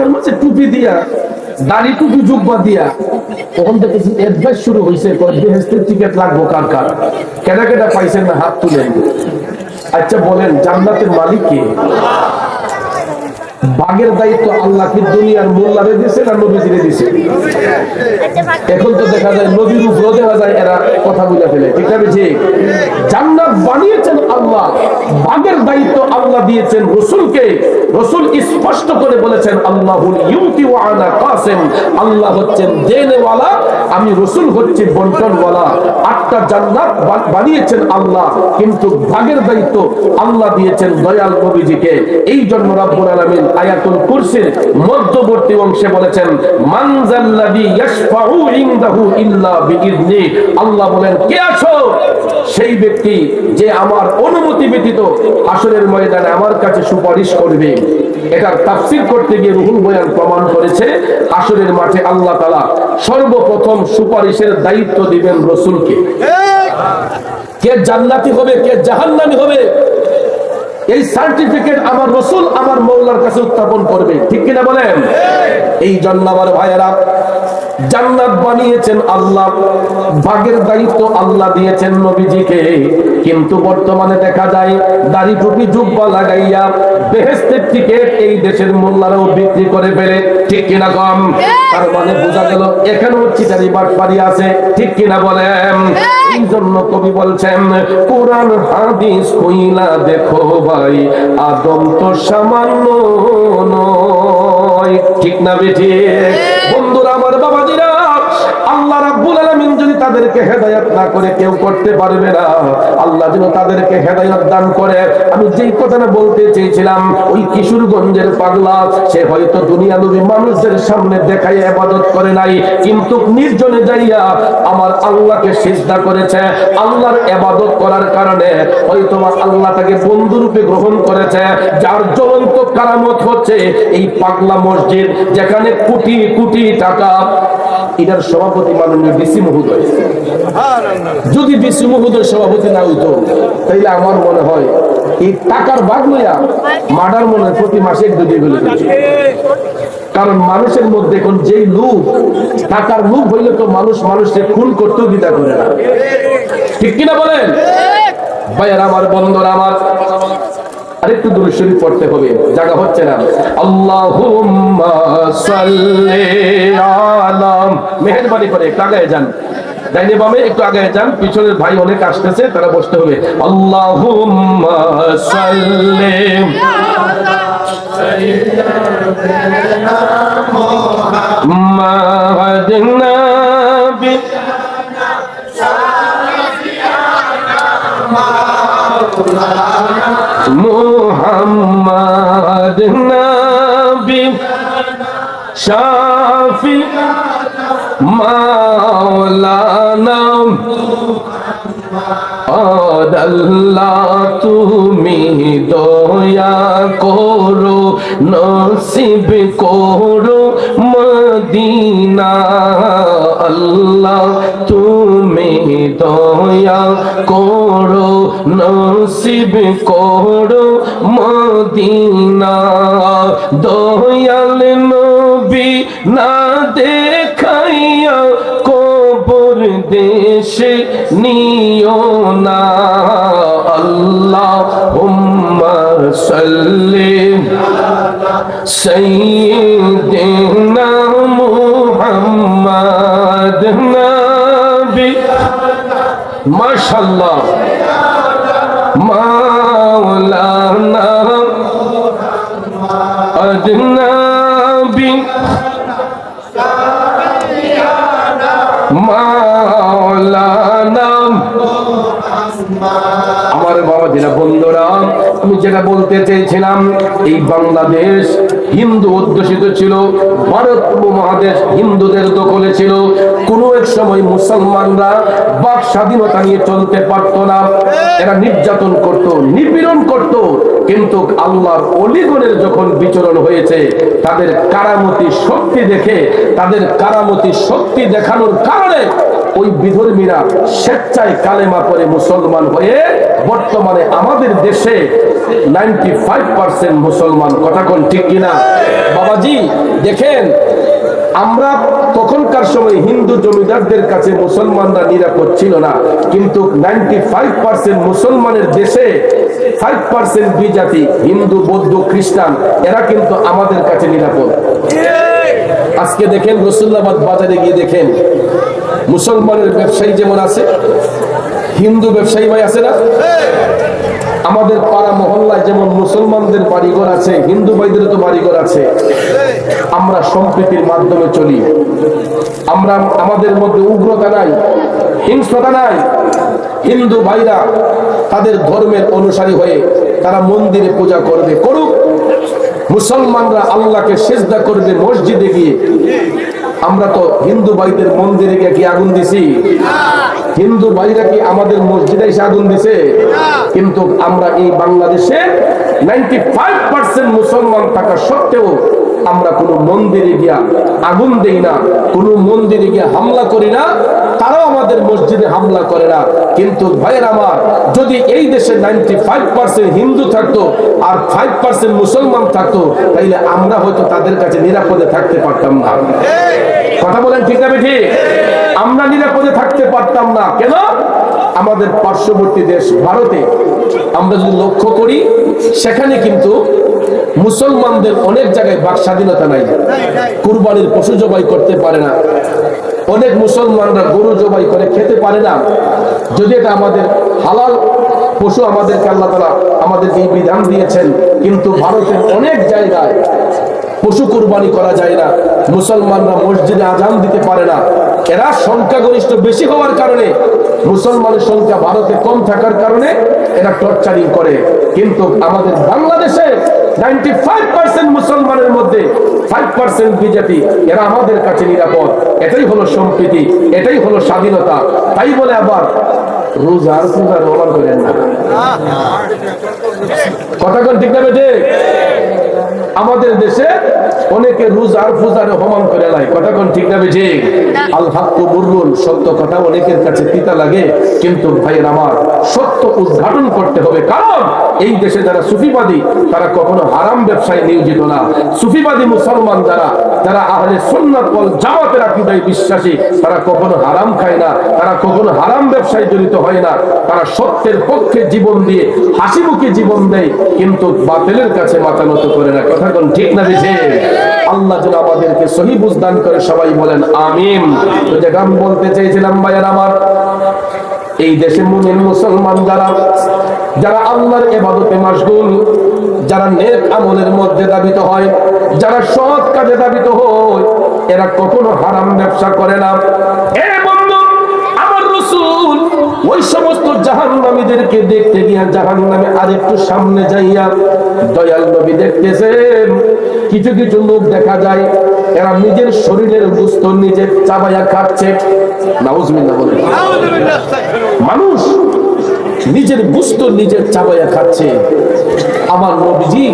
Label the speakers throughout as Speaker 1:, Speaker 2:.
Speaker 1: মাথার মাঝে টুপি দিয়া, দাড়ি টুপি জুব্বা দিয়া, তখন দেখেছি অ্যাডভাইস শুরু হয়েছে বেহেস্তের টিকিট লাগবো কার কার? কেনা কেনা পাইছেন না, হাত তুলেন। আচ্ছা বলেন, জান্নাতের মালিক কে? বাগের দায়িত্ব আল্লাহ কি দুনিয়ার মোল্লারে দিছে না নবীজিরে দিছে? এখন তো দেখা যায় নদীর উপরেও দেখা যায়, এরা কথা বুঝে ফেলে। ঠিক আছে ঠিক জান্নাত বানিয়েছেন আল্লাহ বাগের দায়িত্ব আল্লাহ দিয়েছেন রসুলকে। রসুল স্পষ্ট করে বলেছেন, আল্লাহুল ইউতি ওয়া আনা কাসিম। আল্লাহ হচ্ছেন দেনেওয়ালা, আমি রসুল হচ্ছি বন্টনওয়ালা। আটটা জান্নাত বানিয়েছেন আল্লাহ, কিন্তু ভাগের দায়িত্ব আল্লাহ দিয়েছেন দয়াল নবীজিকে। এই জন্য রাব্বুল আলামিন আয়াতুল কুরসির মধ্যবর্তী অংশে বলেছেন মানজাল্লাযী ইয়াশফাউ ইনদাহু ইল্লা বিইذনি আল্লাহ বলেন কে আছো? সেই ব্যক্তি যে আমার অনুমতি ব্যতীত হাসরের ময়দানে আমার কাছে সুপারিশ করবে। এটার তাফসীর করতে গিয়ে রুহুল বয়ান প্রমাণ করেছে হাসরের মাঠে আল্লাহ তাআলা সর্বপ্রথম সুপারিশের দায়িত্ব দিবেন রসুলকে। কে জান্নাতি হবে কে জাহান্নামী হবে এই সার্টিফিকেট আমার রসুল আমার মৌলার কাছে উত্থাপন করবে। ঠিক কিনা বলেন? এই জন্য আমার ভাইয়েরা জান্নাত বানিয়েছেন আল্লাহ ভাগের দায়িত্ব আল্লাহ দিয়েছেন নবীজিকে। কিন্তু বর্তমানে দেখা যায় দাড়ি টুপি জুব্বা লাগাইয়া বেহেস্তের টিকেট এই দেশের মোল্লারাও বিক্রি করে ফেলে। ঠিক কিনা কম? তার মানে বোঝা গেল এখানেও চিটারি বাটপারি আছে। ঠিক কিনা বলেন? এই জন্য কবি বলছেন কোরআন হাদিস কইলা দেখো ভাই আদম তো সামান্য নয়। ঠিক না বেঠি বন্ধুরা আমার বাবাজিরা। আল্লাহ রাব্বুল আলামিন যদি তাদেরকে হেদায়েত না করে, কেউ করতে পারবে না। আল্লাহ যেন তাদেরকে হেদায়েত দান করে। আমি যেই কথাটা বলতে চেয়েছিলাম, ওই কিশোরগঞ্জের পাগলা, সে হয়তো দুনিয়া নবী মানুষদের সামনে দেখাই ইবাদত করে নাই, কিন্তু নির্জনে যাইয়া আমার আল্লাহকে সিজদা করেছে। আল্লাহর ইবাদত করার কারণে হয়তো আল্লাহ তাকে বন্ধু রূপে গ্রহণ করেছে। যার জ্বলন্ত কারামত হচ্ছে এই পাগলা মসজিদ, যেখানে কোটি কোটি টাকা, এটার সভাপতি মাননীয় ডিসি মহোদয়। যদি ডিসি মহোদয় সভাপতি না হইতো, তাইলে আমার মনে হয় এই টাকার ভাগ লইয়া মার্ডার মনে প্রতি মাসে এক দুটি ফেলে কারণ মানুষের মধ্যে এখন যেই লোভ, টাকার লোভ হইলে তো মানুষ মানুষকে খুন করতেও দ্বিধা করে না। ঠিক কিনা বলেন? ভাইয়ার আমার বন্ধুরা আমার আরেকটু দূরে শরীফ পড়তে হবে, জায়গা হচ্ছে না। আল্লাহুম্মা সাল্লি করে, একটু আগে যান। ডাইনে বামে একটু আগে যান, পিছনের ভাই অনেক আসতেছে, তারা বসতে হবে। আল্লাহুম্মা সাল্লি মোহাম্মদ নবী শাফি মাওলানা আল্লাহ তুমি দয়া করো নসিব করো মদিনা আল্লাহ, তুমি দয়া করো, নসিব করো মদিনা। দয়াল নবী না দেখাইয়া কবর দেশে নিও না। আল্লাহ হুম্মা সাল্লি সাইয়্যিদিনা নবী মাশাআল্লাহ। মাওলানা আজনাবী। মাওলানা। আমার বাবা, যেটা বন্ধুরা, আমি যেটা বলতে চেয়েছিলাম, এই বাংলাদেশ হিন্দু অধ্যুষিত ছিল, ভারত উপমহাদেশ হিন্দুদের দখলে ছিল। কোন এক সময় মুসলমানরা বাক স্বাধীনতা নিয়ে চলতে পারত না। এরা নির্যাতন করত, নিপীড়ন করত। কিন্তু আল্লাহর অলিগণের যখন বিচরণ হয়েছে, তাদের কারামতি শক্তি দেখে, তাদের কারামতি শক্তি দেখানোর কারণে ওই বিধর্মীরা স্বেচ্ছায় কালেমা করে মুসলমান হয়ে বর্তমানে আমাদের দেশে নাইনটি ফাইভ পার্সেন্ট মুসলমান, কথা কোন ঠিক কিনা? বাবাজি, দেখেন, আমরা তখনকার সময় হিন্দু জমিদারদের কাছে মুসলমানরা নিরাপদ ছিল না, কিন্তু নাইনটি ফাইভ পার্সেন্ট মুসলমানের দেশে ফাইভ পার্সেন্ট বিজাতি হিন্দু, বৌদ্ধ, খ্রিস্টান, এরা কিন্তু আমাদের কাছে নিরাপদ। আজকে দেখেন রসুল্লাবাদ বাজারে গিয়ে দেখেন, মুসলমানের ব্যবসায়ী যেমন আছে, হিন্দু ব্যবসায়ী ভাই আছে না? আমাদের পাড়া মহল্লায় যেমন মুসলমানদের বাড়িঘর আছে, হিন্দু ভাইদের তো বাড়িঘর আছে। আমরা সম্প্রীতির মাধ্যমে চলি। আমরা আমাদের মধ্যে উগ্রতা নাই, হিংস্রতা নাই। হিন্দু ভাইরা তাদের ধর্মের অনুসারী হয়ে তারা মন্দিরে পূজা করবে। করুক মুসলমানরা আল্লাহকে সেজদা করবে মসজিদে গিয়ে। আমরা তো হিন্দু ভাইদের মন্দিরে গিয়ে কি আগুন দিছি? হিন্দু ভাইরা কি আমাদের মসজিদে এসে আগুন দিছে? কিন্তু আমরা এই বাংলাদেশে নাইনটি ফাইভ পার্সেন্ট মুসলমান থাকা সত্ত্বেও আমরা কোনো মন্দিরে গিয়া আগুন দেই না, কোনো মন্দিরে গিয়া হামলা করি না, তারাও আমাদের মসজিদে হামলা করে না। কিন্তু ভাইয়ের আমার, যদি এই দেশে নাইনটি ফাইভ পার্সেন্ট হিন্দু থাকতো আর ফাইভ পার্সেন্ট মুসলমান থাকতো, তাইলে আমরা হয়তো তাদের কাছে নিরাপদে থাকতে পারতাম না। কথা বলেন ঠিক না ঠিক আমরা নিরাপদে থাকতে পারতাম না। কেন? আমাদের পার্শ্ববর্তী দেশ ভারতে, আমরা যদি লক্ষ্য করি, সেখানে কিন্তু মুসলমানদের অনেক জায়গায় বাক স্বাধীনতা নাই। কুরবানির পশু জবাই করতে পারে না। অনেক মুসলমানরা গরু জবাই করে খেতে পারে না। যদি এটা আমাদের হালাল পশু আমাদেরকে আল্লাহ তালা আমাদেরকে এই বিধান দিয়েছেন, কিন্তু ভারতের অনেক জায়গায় পশু কুরবানি করা যায় না। মুসলমানরা মসজিদে আজান দিতে পারে না। এরা সংখ্যাগরিষ্ঠ বেশি হওয়ার কারণে মুসলমানের সংখ্যা ভারতে কম থাকার কারণে এরা টর্চারিং করে। কিন্তু আমাদের বাংলাদেশে নাইনটি ফাইভ পার্সেন্ট মুসলমানের মধ্যে ফাইভ পার্সেন্ট বিজেপি এরা আমাদের কাছে নিরাপদ। এটাই হলো সম্প্রীতি এটাই হলো স্বাধীনতা। তাই বলে আবার রোজার পূজার রোমান করেন না। কথা কোন ঠিক না বেটে আমাদের দেশে অনেকে রোজার পূজারে হমান করে লাই কথা কোন ঠিক না বেটে আল হাক্কু মুররুন সত্য কথা অনেকের কাছে তিতা লাগে। কিন্তু ভাইয়ের আমার সত্য উদ্ঘাটন করতে হবে। কারণ এই দেশে যারা সুফিবাদী, তারা কখনো হারাম ব্যবসায় নিয়োজিত না। সুফিবাদী মুসলমান যারা যারা আহলে সুন্নাত জামাতের আকীদায় বিশ্বাসী, তারা কখনো হারাম খায় না। তারা কখনো হারাম ব্যবসায় জড়িত হয় না। তারা সত্যের পক্ষে জীবন দিয়ে হাসি মুখে জীবন দেয়, কিন্তু বাতিলের কাছে মাথা নত করে না। কথা কোন ঠিক না বেশি? আল্লাহ যেন আমাদেরকে সহি বুঝদান করে সবাই বলেন, আমিন। তো যে গান বলতে চেয়েছিলাম ভাইয়ের আমার। এই দেশে মুমিন মুসলমান যারা যারা আল্লাহর এবাদতে মাসগুল যারা নেক আমলের মধ্যে দাবিত হয়, যারা সৎ কাজে দাবিত হয়, এরা কখনো হারাম ব্যবসা করে না। ওই সমস্ত জাহান্নামীদেরকে দেখতে গিয়া জাহান্নামে আরেকটু সামনে যাইয়া দয়াল নবী দেখতেছেন কিছু কিছু লোক দেখা যায় এরা নিজের শরীরের গুস্ত নিজে চাবাইয়া খাচ্ছে। বলে মানুষ নিজের গুস্ত নিজের চাবাইয়া খাচ্ছে। আমার নবীজি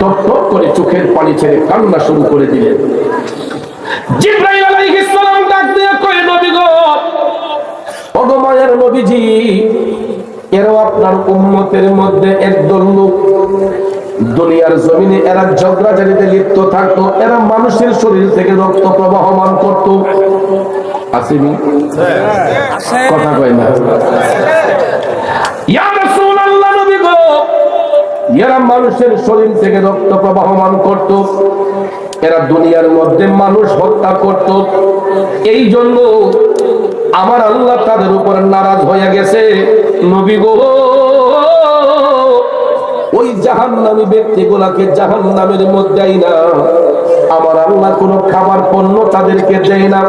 Speaker 1: টপ টপ করে চোখের পানি ছেড়ে কান্না শুরু করে দিলেন। জিব্রাইল ওগো মায়ের নবীজি, এরাও আপনার উম্মতের মধ্যে একদল লোক। দুনিয়ার জমিনে এরা ঝগড়াঝাড়িতে লিপ্ত থাকতো, এরা মানুষের শরীর থেকে রক্ত প্রবাহমান করত। আসেনি? কথা কয় না। এরা মানুষের শরীর থেকে রক্ত প্রবাহমান করত। এরা দুনিয়ার মধ্যে মানুষ হত্যা করত। এই জন্য আমার আল্লাহ তাদের উপর নারাজ হয়ে গেছে। নবী গো, ওই জাহান্নামী ব্যক্তিগুলাকে জাহান্নামের মধ্যে না আমার আল্লাহ কোন খাবার পণ্য তাদেরকে দেয় না।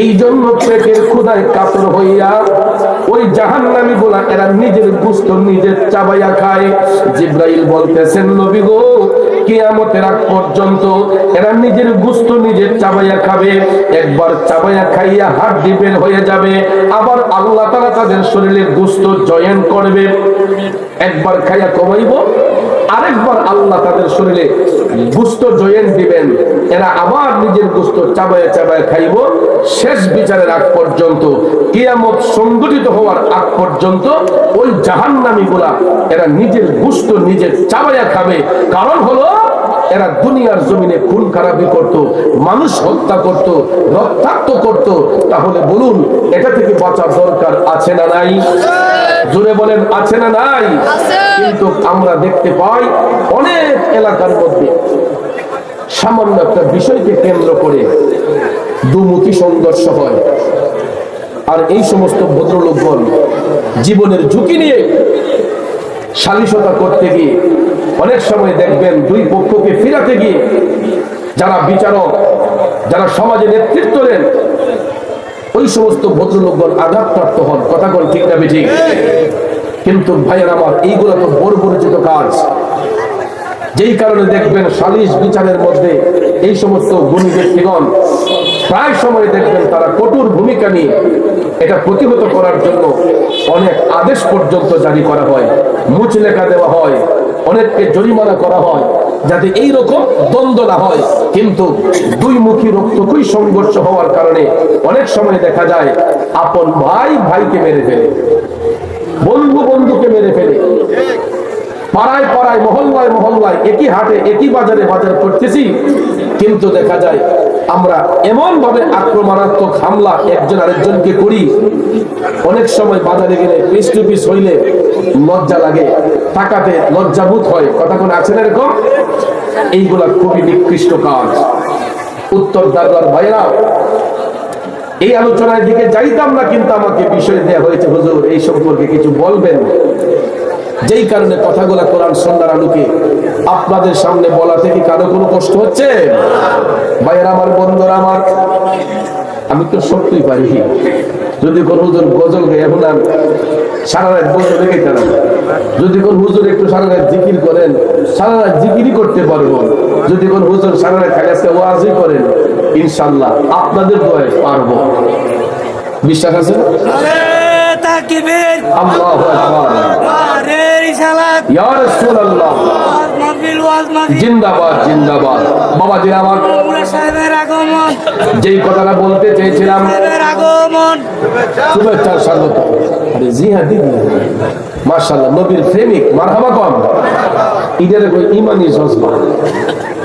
Speaker 1: এই জন্য পেটের ক্ষুদায় কাতর হইয়া ওই জাহান্নামী গুলা এরা নিজের গুস্ত নিজের চাবাইয়া খায়। জিব্রাইল বলতেছেন, নবী গো কিয়ামতের আগ পর্যন্ত এরা নিজের গুস্ত নিজের চাবাইয়া খাবে, একবার চাবাইয়া খাইয়া হাড্ডি বের হয়ে যাবে, আবার আল্লাহ তারা তাদের শরীরের গুস্ত জয়েন করবে। একবার খাইয়া কমাইব আরেকবার আল্লাহ তাদের শরীরে গুস্ত জয়েন দিবেন। এরা আবার নিজের গুস্ত চাবায় চাবায় খাইব। শেষ বিচারের আগ পর্যন্ত, কিয়ামত সংগঠিত হওয়ার আগ পর্যন্ত ওই জাহান্নামি গুলা এরা নিজের গুস্ত নিজের চাবায়া খাবে। কারণ হলো এরা দুনিয়ার জমিনে খুন খারাপি করত মানুষ হত্যা করত রক্তাক্ত করত। তাহলে বলুন এটা থেকে বাঁচার দরকার আছে না নাই? জুড়ে বলেন আছে না নাই? কিন্তু আমরা দেখতে পাই অনেক এলাকার মধ্যে সামান্য একটা বিষয়কে কেন্দ্র করে দুমুখী সংঘর্ষ হয়। আর এই সমস্ত ভদ্রলোকগণ জীবনের ঝুঁকি নিয়ে সালিশতা করতে গিয়ে অনেক সময় দেখবেন দুই পক্ষকে ফিরাতে গিয়ে যারা বিচারক, যারা সমাজে নেতৃত্ব দেন, ওই সমস্ত ভদ্রলোকগণ আঘাতপ্রাপ্ত হন। কথা কোন ঠিক না ঠিক কিন্তু ভাইয়ের আমার, এইগুলো তো বড় পরিচিত কাজ। যেই কারণে দেখবেন সালিশ বিচারের মধ্যে এই সমস্ত গুণী ব্যক্তিগণ প্রায় সময় দেখবেন তারা কঠোর ভূমিকা নিয়ে এটা প্রতিহত করার জন্য অনেক আদেশ পর্যন্ত জারি করা হয় মুচ লেখা দেওয়া হয়। অনেককে জরিমানা করা হয় যাতে এই রকম দ্বন্দ্ব না হয়। কিন্তু দুই মুখী রক্তকুই সংঘর্ষ হওয়ার কারণে অনেক সময় দেখা যায় আপন ভাই, ভাইকে মেরে ফেলে, বন্ধু বন্ধুকে মেরে ফেলে। পাড়ায় পাড়ায়, মহল্লায় মহল্লায়, একই হাটে, একই বাজারে বাজার করতেছি, কিন্তু দেখা যায় আমরা এমন ভাবে আক্রমণাত্মক হামলা একজন আরেকজনকে করি, অনেক সময় বাজারে গেলে পিস টু পিস হইলে লজ্জা লাগে, টাকাতে লজ্জাভূত হয়, কথা কোন আছেন এরকম? এইগুলা খুবই নিকৃষ্ট কাজ। উত্তর দারবার ভাইরা এই আলোচনার দিকে যাইতাম না, কিন্তু আমাকে বিষয় দেওয়া হয়েছে, হুজুর, এই সম্পর্কে কিছু বলবেন? যেই কারণে কথাগুলা কোরআন সন্ধ্যার আলোকে আপনাদের সামনে বলা থেকে কারও কোনো কষ্ট হচ্ছে? ভাইয়ের আমার, বন্ধুরা আমার, আমি তো সত্যই পারি যদি কোন হুজুর গজল গায়ে, এখন আর সারা রাত বসে রেখে যদি কোন হুজুর একটু সারা রাত জিকির করেন, সারা রাত জিকিরই করতে পারব। যদি কোন হুজুর সারা রাত আজকে ওয়াজই করেন ইনশাল্লাহ আপনাদের দোয়ায় পারব। বিশ্বাস আছে?
Speaker 2: তাকিবির
Speaker 1: আল্লাহু আকবার
Speaker 2: রিসালাত।
Speaker 1: ইয়া রাসূলুল্লাহ।
Speaker 2: ওয়াজ মাহফিল ওয়াজ মাহফিল।
Speaker 1: জিন্দাবাদ জিন্দাবাদ। বাবা জি আমার
Speaker 2: সাহেবের আগমন।
Speaker 1: যেই কথাটা বলতে চেয়েছিলাম
Speaker 2: সাহেবের আগমন।
Speaker 1: শুভেচ্ছা স্বাগত। আরে জি হ্যাঁ দিদি মার্শাল্লাহ নবীর প্রেমিক মারহাবা কম। ঈদের ইমানি জজবা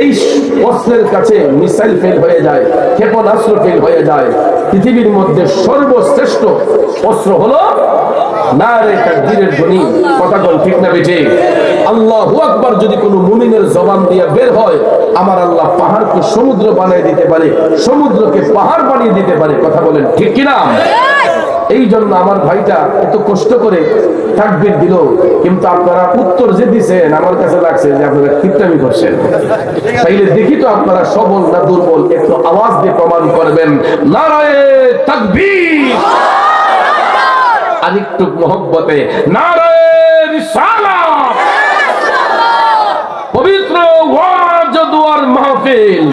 Speaker 1: এই অস্ত্রের কাছে মিসাইল ফেল হয়ে যায়, ক্ষেপণাস্ত্র ফেল হয়ে যায়। পৃথিবীর মধ্যে সর্বশ্রেষ্ঠ অস্ত্র হলো নারে তাকবীরের ধ্বনি। কথা বল ঠিক না যদি কোনো জবান দিয়ে বের হয়, আমার আল্লাহ পাহাড়কে সমুদ্র বানিয়ে দিতে পারে, সমুদ্রকে পাহাড় বানিয়ে দিতে পারে। কথা বলেন ঠিক কিনা? এই জন্য আমার ভাইটা এত কষ্ট করে তাকবির দিল। কিন্তু আপনারা উত্তর যে দিছেন, আমার কাছে লাগছে যে আপনারা কিপটামি করছেন। তাইলে দেখি তো আপনারা সবল না দুর্বল, একটু আওয়াজ দিয়ে প্রমাণ করবেন। আরেকটু মহব্বতে পবিত্র ওয়াজ দুয়ার মাহফিল।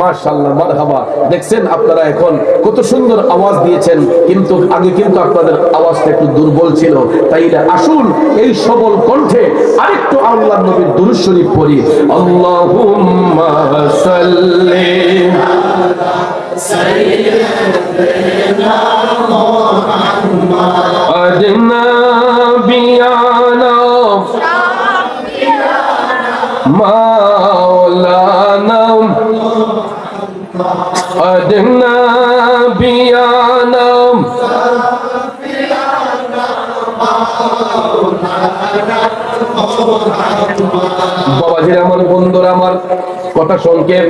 Speaker 1: মাশাআল্লাহ মারহাবা। দেখছেন আপনারা এখন কত সুন্দর আওয়াজ দিয়েছেন কিন্তু আগে কিন্তু আপনাদের আওয়াজটা একটু দুর্বল ছিল। তাই আসুন এই সবল কণ্ঠে আরেকটু আল্লাহর নবীর দুরূদ শরীফ পড়ি। আল্লাহুম্মা সাল্লি মাওলানা أدنى بيانا বাবাজির আমার বন্ধুরা আমার কথা সংক্ষেপ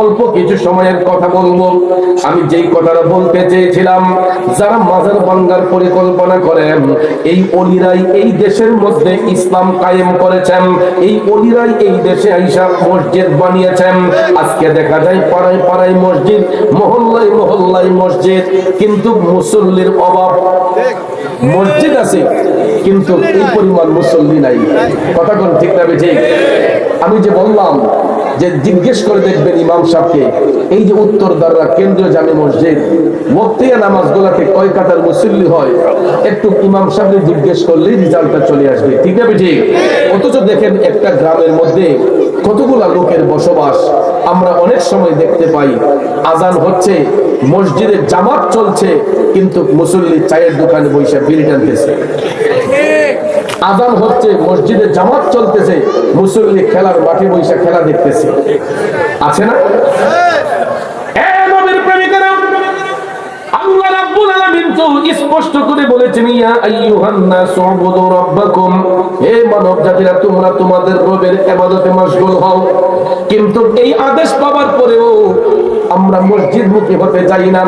Speaker 1: অল্প কিছু সময়ের কথা বলব। আমি যেই কথাটা বলতে চেয়েছিলাম, যারা মাজার ভাঙ্গার পরিকল্পনা করেন, এই অলিরাই এই দেশের মধ্যে ইসলাম কায়েম করেছেন, এই অলিরাই এই দেশে আইসা মসজিদ বানিয়েছেন। আজকে দেখা যায় পাড়ায় পাড়ায় মসজিদ, মহল্লায় মহল্লায় মসজিদ, কিন্তু মুসল্লির অভাব। মসজিদ আছে কিন্তু এই পরিমাণ মুসল্লি নাই। কথা কোন ঠিক না ঠিক। আমি যে বললাম যে জিজ্ঞেস করে দেখবেন ইমাম সাহেবকে, এই যে উত্তর দ্বারা কেন্দ্রীয় জামে মসজিদ বক্তিয়া নামাজ গুলাতে কয় কাতার মুসল্লি হয়? একটু ইমাম সাহেব জিজ্ঞেস করলেই রেজাল্টটা চলে আসবে। ঠিক না ঠিক? অথচ দেখেন একটা গ্রামের মধ্যে কতগুলা লোকের বসবাস আমরা অনেক সময় দেখতে পাই। আজান হচ্ছে মসজিদে জামাত চলছে, কিন্তু মুসল্লি চায়ের দোকানে বৈশা বিড়ি টানতেছে। আজান হচ্ছে মসজিদে জামাত চলতেছে মুসল্লি খেলার মাঠে বৈশাখ খেলা দেখতেছে। আছে না এ নবীর প্রেমিকেরা, আল্লাহ রাব্বুল আলামিন স্পষ্ট করে বলেছেন তোমরা তোমাদের কিন্তু এই আদেশ পাওয়ার পরেও আমরা মসজিদ মুখী হতে চাই না,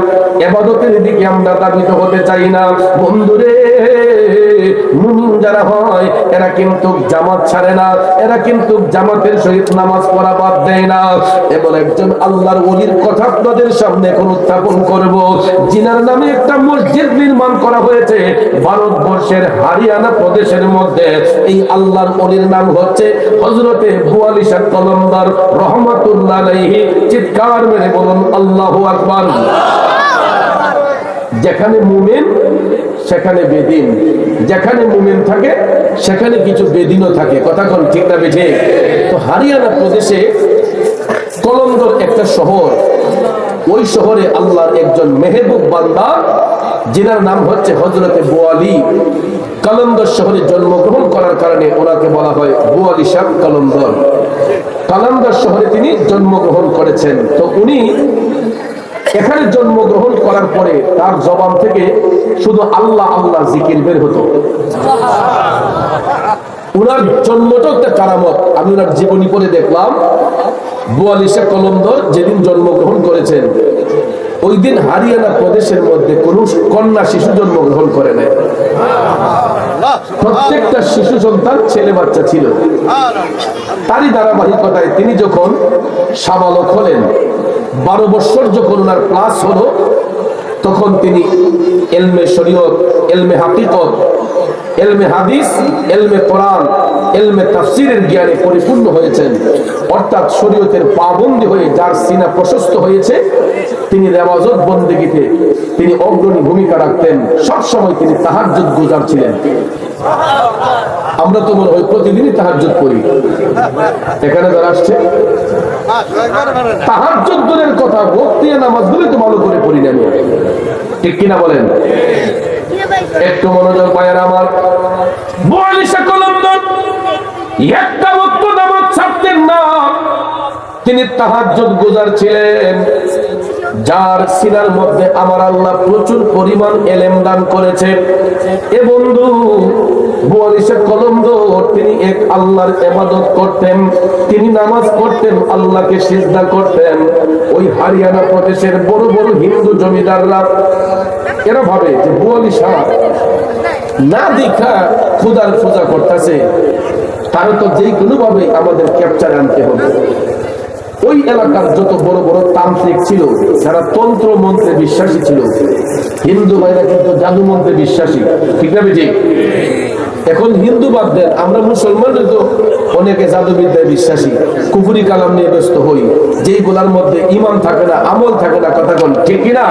Speaker 1: ইবাদতের দিকে আমরা দাবিত হতে চাই না। বন্ধুরে, মুমিন যারা হয়, এরা কিন্তু জামাত ছাড়ে না, এরা কিন্তু জামাতের সহিত নামাজ পড়া বাদ দেয় না। এবং একজন আল্লাহর ওলির কথা আপনাদের সামনে এখন উত্থাপন করব জিনার নামে একটা মসজিদ নির্মাণ করা হয়েছে ভারতবর্ষের হারিয়ানা প্রদেশের মধ্যে। এই আল্লাহর ওলির নাম হচ্ছে হজরতে বুয়ালিশা কলমদার রহমাতুল্লাহ চিৎকার মেরে বলুন, আল্লাহু আকবার। যেখানে মুমিন, সেখানে বেদিন। যেখানে মুমিন থাকে, সেখানে কিছু বেদিনও থাকে। কথা কোন, ঠিক না বেঠে? তো হারিয়ানা প্রদেশে কলন্দর একটা শহর। ওই শহরে আল্লাহর একজন মেহবুব বান্দা যিনার নাম হচ্ছে হজরতে বোয়ালি কালন্দর শহরে জন্মগ্রহণ করার কারণে ওনাকে বলা হয় বোয়ালি সাহ কালন্দর। কালান্দর শহরে তিনি জন্মগ্রহণ করেছেন। তো উনি এখানে জন্মগ্রহণ করার পরে তার জবান থেকে শুধু আল্লাহ আল্লাহ জিকির বের হতো। উনার জন্মটাও একটা কারামত। আমি ওনার জীবনী পড়ে দেখলাম। বোয়ালিশা কলন্দর যেদিন জন্মগ্রহণ করেছেন ওই দিন হারিয়ানা প্রদেশের মধ্যে কোন কন্যা শিশু জন্মগ্রহণ করে নাই। প্রত্যেকটা শিশু সন্তান ছেলে বাচ্চা ছিল। তারই ধারাবাহিকতায় তিনি যখন সাবালক হলেন, বারো বৎসর যখন ওনার ক্লাস হলো, তখন তিনি এলমে শরীয়ত, এলমে হাকিকত এলমে হাদিস, এলমে কোরআন, এলমে তাফসিরের জ্ঞানে পরিপূর্ণ হয়েছেন। অর্থাৎ শরীয়তের পাবন্দি হয়ে যার সিনা প্রশস্ত হয়েছে, তিনি রেওয়াজত বন্দেগীতে তিনি অগ্রণী ভূমিকা রাখতেন। সব সময় তিনি তাহাজ্জুদ গুজার ছিলেন। আমরা তো মনে হয় প্রতিদিনই তাহাজ্জুদ করি। এখানে যারা আসছে, তাহাজ্জুদ দূরের কথা, বক্তিয়া নামাজগুলো তো ভালো করে পড়ি না। ঠিক কিনা বলেন? একটু মনোযোগ পায়ের আমার। বয়ালিশা একটা বক্ত নামাজ ছাড়তেন না তিনি তাহাজ্জুদ গুজার ছিলেন যার সিনার মধ্যে আমার আল্লাহ প্রচুর পরিমাণ এলেম দান করেছে। এ বন্ধু তিনি এক আল্লাহর ইবাদত করতেন তিনি নামাজ পড়তেন আল্লাহকে সিজদা করতেন। ওই হারিয়ানা প্রদেশের বড় বড় হিন্দু জমিদাররা এরা ভাবে যে বুয়ালি শাহ না দেখা খুদার পূজা করতেছে তাহলে তো যেই কোনো ভাবে আমাদের ক্যাপচার আনতে হবে। ওই এলাকার যত বড় বড় তান্ত্রিক ছিল, যারা তন্ত্র মন্ত্রে বিশ্বাসী ছিল, হিন্দু ভাইরা কিন্তু জাদু মন্ত্রে বিশ্বাসী, ঠিক না বেজি এখন হিন্দু বাদ দেন আমরা মুসলমানরা তো অনেকে জাদুবিদ্যায় বিশ্বাসী, কুফুরি কালাম নিয়ে ব্যস্ত হই যেইগুলার মধ্যে ইমান থাকে না, আমল থাকে না, কথা কোন, ঠিক কিনা?